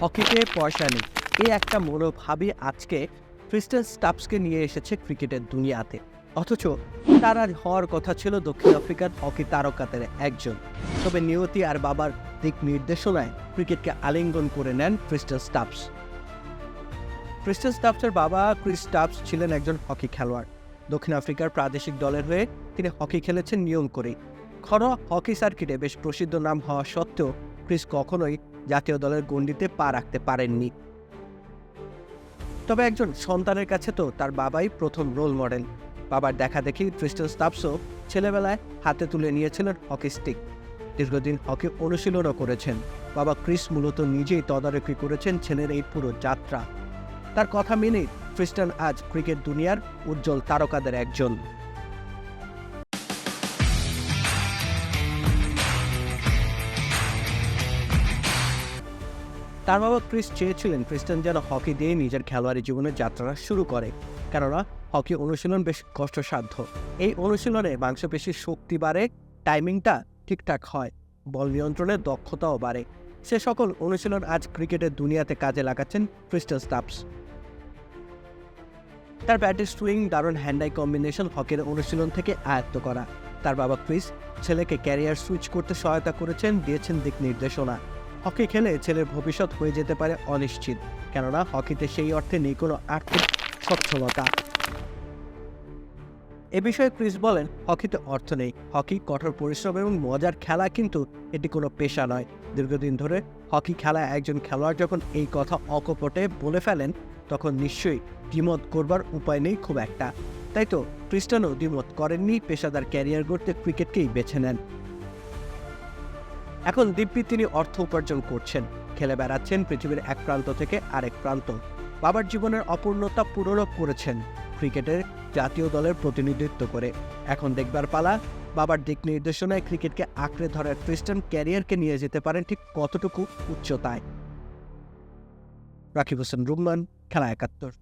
হকিতে পয়সা নেই। এই একটা মনোভাবই আজকে ক্রিস্টান স্টাপসকে নিয়ে এসেছে ক্রিকেটের দুনিয়াতে। অথচ তার আর হওয়ার কথা ছিল দক্ষিণ আফ্রিকার হকি তারকাদের একজন। তবে নিয়তি আর বাবার দিক নির্দেশনায় ক্রিকেটকে আলিঙ্গন করে নেন ক্রিস্টান স্টাপস। ক্রিস্টান স্টাপসের বাবা ক্রিস স্টাপস ছিলেন একজন হকি খেলোয়াড়। দক্ষিণ আফ্রিকার প্রাদেশিক দলের হয়ে তিনি হকি খেলেছেন নিয়ম করেই। ঘরোয়া হকি সার্কিটে বেশ প্রসিদ্ধ নাম হওয়া সত্ত্বেও ক্রিস কখনোই জাতীয় দলের গণ্ডিতে পা রাখতে পারেননি। তবে একজন সন্তানের কাছে তো তার বাবাই প্রথম রোল মডেল। বাবার দেখা দেখি ক্রিস্টান স্টাপসও ছেলেবেলায় হাতে তুলে নিয়েছিলেন হকি স্টিক। দীর্ঘদিন হকি অনুশীলনও করেছেন। বাবা ক্রিস মূলত নিজেই তদারকি করেছেন ছেলের এই পুরো যাত্রা। তার কথা মেনে ক্রিস্টান আজ ক্রিকেট দুনিয়ার উজ্জ্বল তারকাদের একজন। তার বাবা ক্রিস চেয়েছিলেন ক্রিস্টান যেন হকি দিয়ে নিজের খেলোয়াড়ি জীবনের যাত্রাটা শুরু করে, কেননা হকি অনুশীলন বেশ কষ্টসাধ্য। এই অনুশীলনে মাংসপেশির শক্তি বাড়ে, টাইমিংটা ঠিকঠাক হয়, বল নিয়ন্ত্রণের দক্ষতাও বাড়ে। সে সকল অনুশীলন আজ ক্রিকেটের দুনিয়াতে কাজে লাগাচ্ছেন ক্রিস্টাল স্টাপস। তার ব্যাটের সুইং, দারুণ হ্যান্ডাই কম্বিনেশন হকের অনুশীলন থেকে আয়ত্ত করা। তার বাবা ক্রিস ছেলেকে ক্যারিয়ার সুইচ করতে সহায়তা করেছেন, দিয়েছেন দিক নির্দেশনা। হকি খেলে ছেলের ভবিষ্যৎ হয়ে যেতে পারে অনিশ্চিত, কেননা হকিতে সেই অর্থে নেই কোনো আর্থিক সচ্ছলতা। এ বিষয়ে ক্রিস বলেন, হকিতে অর্থ নেই। হকি কঠোর পরিশ্রম এবং মজার খেলা কিন্তু এটি কোনো পেশা নয়। দীর্ঘদিন ধরে হকি খেলায় একজন খেলোয়াড় যখন এই কথা অকপটে বলে ফেলেন, তখন নিশ্চয়ই দ্বিমত করবার উপায় নেই খুব একটা। তাই তো ক্রিস্টানও দ্বিমত করেননি, পেশাদার ক্যারিয়ার গড়তে ক্রিকেটকেই বেছে নেন। এখন দিব্যি তিনি অর্থ উপার্জন করছেন। খেলে বেড়াচ্ছেন পৃথিবীর এক প্রান্ত থেকে আরেক প্রান্ত। বাবার জীবনের অপূর্ণতা পূরণও করেছেন ক্রিকেটের জাতীয় দলের প্রতিনিধিত্ব করে। এখন দেখবার পালা, বাবার দিক নির্দেশনায় ক্রিকেটকে আঁকড়ে ধরার ক্রিস্টান ক্যারিয়ারকে নিয়ে যেতে পারেন ঠিক কতটুকু উচ্চতায়। রাকিব হোসেন রুম্মান, খেলা একাত্তর।